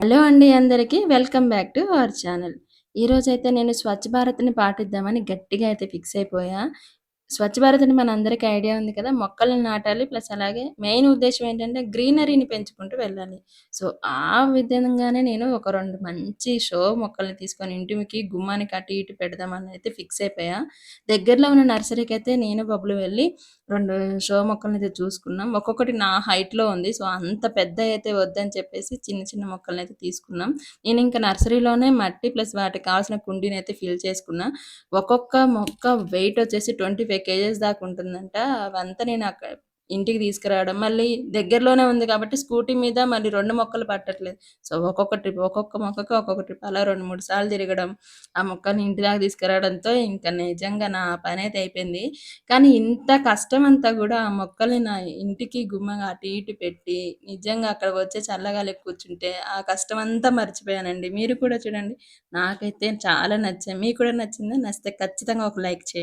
Hello అండి అందరికీ. Welcome back to our channel. ఈరోజైతే నేను స్వచ్ఛ భారత్‌ని పాటిద్దామని గట్టిగా అయితే ఫిక్స్ అయిపోయా. స్వచ్ఛ భారత్ అని మనందరికీ ఐడియా ఉంది కదా! మొక్కలను నాటాలి. ప్లస్ అలాగే మెయిన్ ఉద్దేశం ఏంటంటే గ్రీనరీని పెంచుకుంటూ వెళ్ళాలి. సో, ఆ విధంగానే నేను ఒక రెండు మంచి షో మొక్కల్ని తీసుకొని ఇంటికి గుమ్మానికి అటు ఇటు పెడదామని అయితే ఫిక్స్ అయిపోయా. దగ్గరలో ఉన్న నర్సరీకైతే నేను బబ్బులు వెళ్ళి రెండు షో మొక్కలనైతే చూసుకున్నాం. ఒక్కొక్కటి నా హైట్‌లో ఉంది. సో, అంత పెద్ద అయితే వద్దని చెప్పేసి చిన్న చిన్న మొక్కలనైతే తీసుకున్నాం. నేను ఇంకా నర్సరీలోనే మట్టి ప్లస్ వాటికి కావాల్సిన కుండీనైతే ఫిల్ చేసుకున్నా. ఒక్కొక్క మొక్క వెయిట్ వచ్చేసి 25 కేజెస్ దాకా ఉంటుందంట. అవంతా నేను అక్కడ ఇంటికి తీసుకురావడం, మళ్ళీ దగ్గరలోనే ఉంది కాబట్టి స్కూటీ మీద మళ్ళీ రెండు మొక్కలు పట్టట్లేదు. సో, ఒక్కొక్క ట్రిప్ ఒక్కొక్క మొక్కకి ఒక్కొక్క ట్రిప్ అలా 2, 3 సార్లు తిరగడం, ఆ మొక్కని ఇంటి దాకా తీసుకురావడంతో ఇంకా నిజంగా నా పనైతే అయిపోయింది. కానీ ఇంత కష్టం అంతా కూడా ఆ మొక్కల్ని నా ఇంటికి గుమ్మగా అటు ఇటు పెట్టి, నిజంగా అక్కడ వచ్చే చల్లగాలి కూర్చుంటే ఆ కష్టం అంతా మర్చిపోయానండి. మీరు కూడా చూడండి. నాకైతే చాలా నచ్చాయి. మీకు కూడా నచ్చిందా? నచ్చితే ఖచ్చితంగా ఒక లైక్ చేయండి.